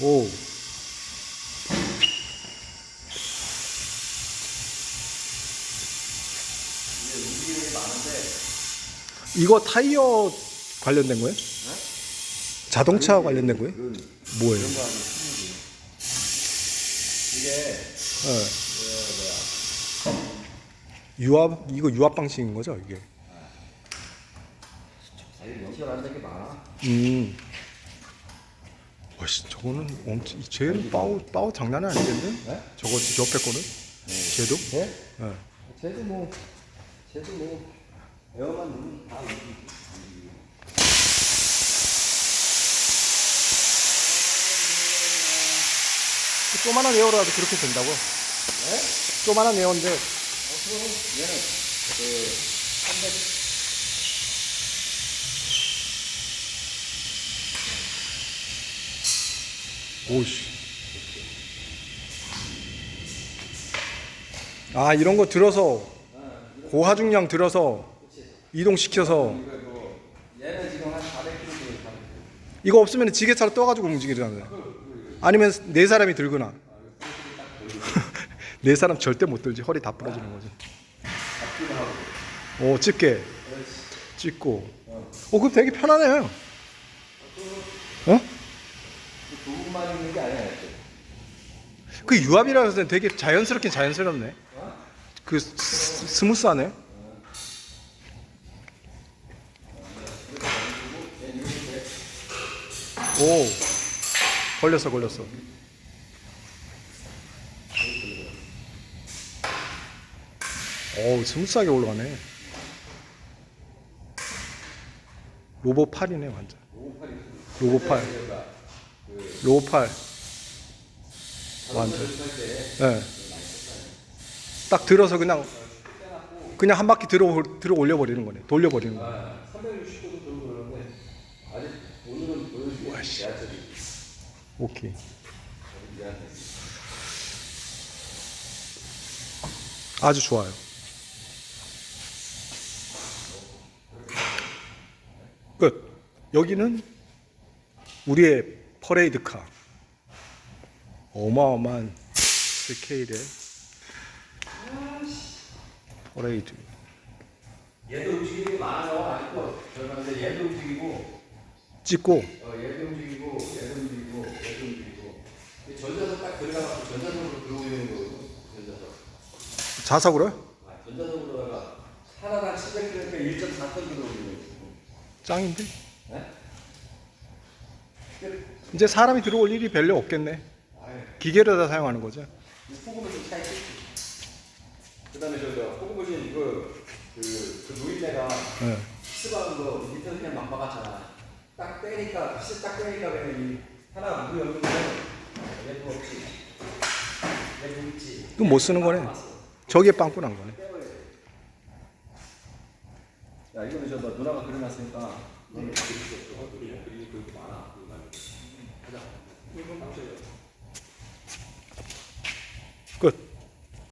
오. 이거 타이어 관련된 거예요? 자동차 관련된 거예요? 뭐예요? 이게 예. 유압 이거 유압 방식인 거죠 이게? 자기 연결하는 데게 많아. 음. 와씨 저거는 엄청 쟤는 빠우 빠우 장난이 아니겠는데? 네? 저거 옆에 거는? 쟤도? 쟤? 예. 쟤도 뭐 쟤도 뭐 에어만 누르면 다. 조만한 에어라도 그렇게 된다고? 네? 조만한 에어인데 어, 그럼 얘는 그 300. 오씨. 아 이런 거 들어서 고하중량 들어서 이동시켜서 이거 뭐 얘는 지금 한 400kg 정도 타는 이거 없으면 지게차로 떠가지고 움직이잖아요. 아니면 네 사람이 들거나. 네 사람 절대 못 들지 허리 다 부러지는 거지. 오 집게 찍고. 어 그럼 되게 편하네요. 어? 두 분만 있는 게 아니야. 그 유압이라서 해서 되게 자연스럽긴 자연스럽네. 그 스- 스- 스무스하네. 오 걸렸어 걸렸어. 오 스무스하게 올라가네. 로보 팔이네 완전. 로보 팔. 로보 팔. 완전. 예. 딱 들어서 그냥 그냥 한 바퀴 들어 들어 올려 버리는 거네. 돌려 버리는 거. 360도도 들고 그러는데 아직 오늘은 보여주기 지하철이 오케이. 아주 좋아요. 끝. 여기는 우리의 퍼레이드 카. 어마어마한 스케일의 퍼레이드. 얘도 움직임이 많아요. 아직도 저런데 얘도 움직이고 찍고 어, 얘도 움직이고 얘도 움직이고 얘도 움직이고 이 전자석 딱 들어가서 전자석으로 들어오는 거거든. 전자석. 자석으로요? 아, 전자석으로다가 하나당 700kg니까 1.4톤 들어오는 거지. 짱인데? 네? 이제 사람이 들어올 일이 별로 없겠네. 기계를 다 사용하는 거죠. 그다음에 저, 저 소금머신 이거 그, 그 노인네가 네. 피스박은 거 밑에 그냥 막 박았잖아. 딱 빼니까 피스 딱 빼니까 그냥 이 하나 없는 거 얘도 없지. 얘도 있지. 그럼 못 쓰는 거네. 저기에 빵꾸 난 거네. 야 이거는 저너 누나가 그려놨으니까 너는 그렇게 많아.